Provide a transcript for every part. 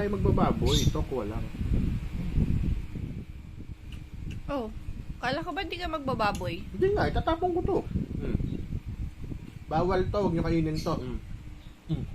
tayo magbababoy. Tokwa lang. Oh, kala ko ba hindi ka magbababoy? Hindi nga, itatapon ko to. Mm. Bawal to, huwag nyo kainin to. Mm. Mm.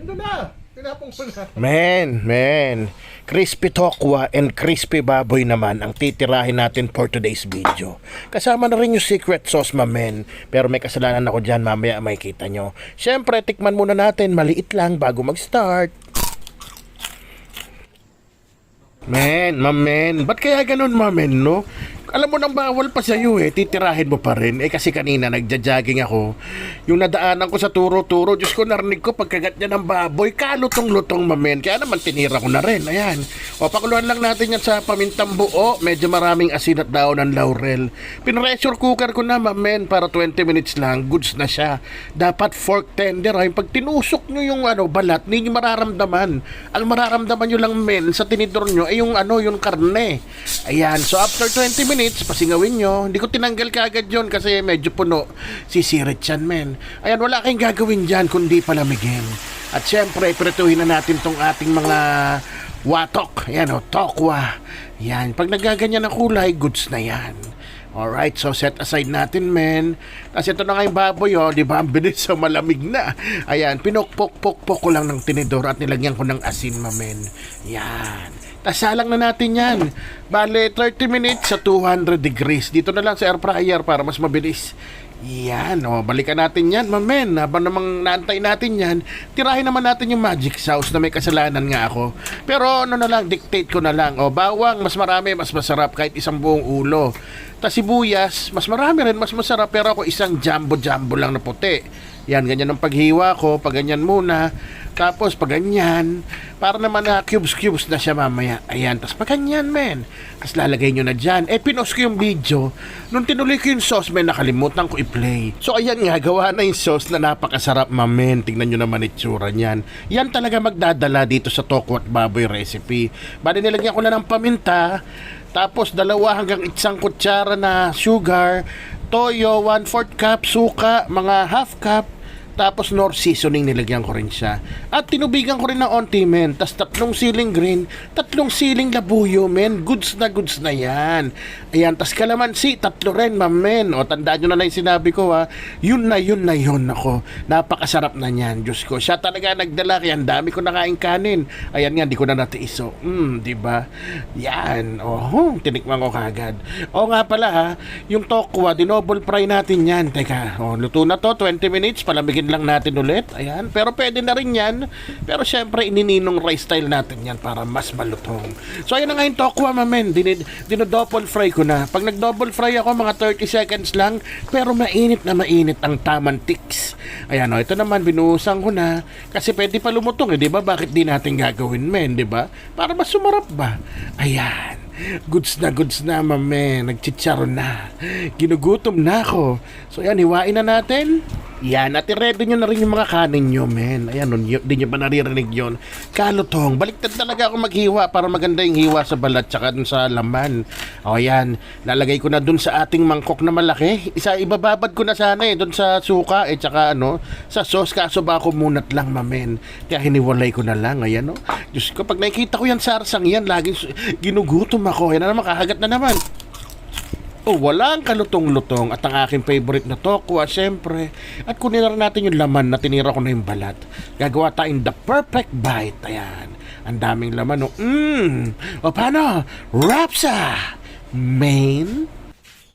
Ando na! Tinapong ko na. Men, men, crispy tokwa and crispy baboy naman ang titirahin natin for today's video. Kasama na rin yung secret sauce, men. Pero may kasalanan ako dyan, mamaya may kita nyo. Siyempre, tikman muna natin, maliit lang bago mag-start. Men, mamen, ba't kaya ganun, mamen, no? Alam mo nang bawal pa sa'yo eh, titirahin mo pa rin. Eh kasi kanina nagja-jogging ako. Yung nadaanan ko sa turo-turo, Diyos ko narinig ko pagkagat niya ng baboy, kalutong-lutong mamen. Kaya naman tinira ko na rin, ayan. O pakuluan lang natin yan sa pamintang buo, medyo maraming asin at daon ng laurel. Pinressure cooker ko na mamen para 20 minutes lang, goods na siya. Dapat fork tender, ay pag tinusok nyo yung ano, balat, hindi nyo mararamdaman. Ang mararamdaman nyo lang men sa tinidor nyo ay yung ano, yung karne. Ayan, so after 20 minutes, pasingawin nyo. Hindi ko tinanggal kagad yon kasi medyo puno. Sisirit yan, men. Ayan, wala kayong gagawin dyan kundi palamigin. At syempre, prituhin na natin tong ating mga watok. Ayan, o, tokwa. Yan, pag nagaganyan ang kulay, goods na yan. Alright, so set aside natin, men. Kasi ito na nga yung baboy, oh, di ba? Ang bilis sa malamig na. Ayan, pinukpok-pok-pok ko lang ng tinidor at nilagyan ko ng asin, mamen. Yan. Tasalang na natin yan. Bale, 30 minutes sa 200 degrees. Dito na lang sa air fryer para mas mabilis. Yan, o, balikan natin yan, mamen. Habang namang naantay natin yan, tirahin naman natin yung magic sauce na may kasalanan nga ako. Pero ano na lang, dictate ko na lang. O, bawang, mas marami, mas masarap kahit isang buong ulo. Tas sibuyas, mas marami rin, mas masarap. Pero ako isang jumbo-jumbo lang na puti. Yan, ganyan ang paghiwa ko, pag ganyan muna. Tapos pag ganyan, para naman na cubes-cubes na siya mamaya. Ayan, tapos pag ganyan, men. Tapos lalagay nyo na dyan. Eh, pinos ko yung video. Nung tinuloy ko yung sauce, men, nakalimutan ko i-play. So, ayan nga, gawa na yung sauce na napakasarap, mamen. Tingnan nyo naman itsura niyan. Yan talaga magdadala dito sa Toko at Baboy recipe. Bali, nilagyan ko na ng paminta. Tapos, dalawa hanggang isang kutsara na sugar. Toyo, 1/4 cup. Suka, mga half cup. Tapos nor seasoning nilagyan ko rin siya. At tinubigan ko rin ng onti men. Tapos tatlong siling green, tatlong siling labuyo men. Goods na goods na yan. Ayan, tapos kalamansi, tatlo rin mamen. O tandaan nyo na lang yung sinabi ko ha. Yun na yun na yun ako. Napakasarap na niyan, Diyos ko. Siya talaga nagdala kaya ang dami ko nakain kanin. Ayan nga, di ko na natiiso. Hmm, di ba? Yan. Oh, tinikman ko kagad. O nga pala ha, yung tokwa, dinoble fry natin yan. Teka, oh, luto na to, 20 minutes, palamigin lang natin ulit. Ayan, pero pwede na rin yan. Pero syempre, inininong rice style natin yan para mas malutong. So, ayan na nga yung tokwa, mamen. Din dino-double fry ko na. Pag nag-double fry ako, mga 30 seconds lang, pero mainit na mainit ang tamang tiks. Ayan, o, ito naman, binuhusan ko na. Kasi pwede pa lumutong, eh, di ba? Bakit di natin gagawin, men, di ba? Para mas sumarap ba? Ayan. Goods na goods na, mame. Nagchicharo na. Ginugutom na ako. So, ayan, hiwain na natin. Yan, at i-ready nyo na rin yung mga kanin nyo, men. Ayan, nun, y- di nyo ba naririnig yun? Kalutong, baliktad talaga ako maghiwa para maganda yung hiwa sa balat tsaka dun sa laman. O yan, lalagay ko na dun sa ating mangkok na malaki. Isa, ibababad ko na sana eh, dun sa suka eh, tsaka ano, sa sauce. Kaso ba ako munat lang, mamen. Kaya hiniwalay ko na lang, ayan o. Diyos ko, pag nakikita ko yan sarsang yan, laging ginugutom ako. Yan na naman, kakagat na naman. Oh, walang kalutong-lutong at ang aking favorite na tokwa, syempre. At kunin natin yung laman na tinira ko na yung balat. Gagawa tayong the perfect bite. Ayan. Ang daming laman. Mmm. O paano? Rapsa! Main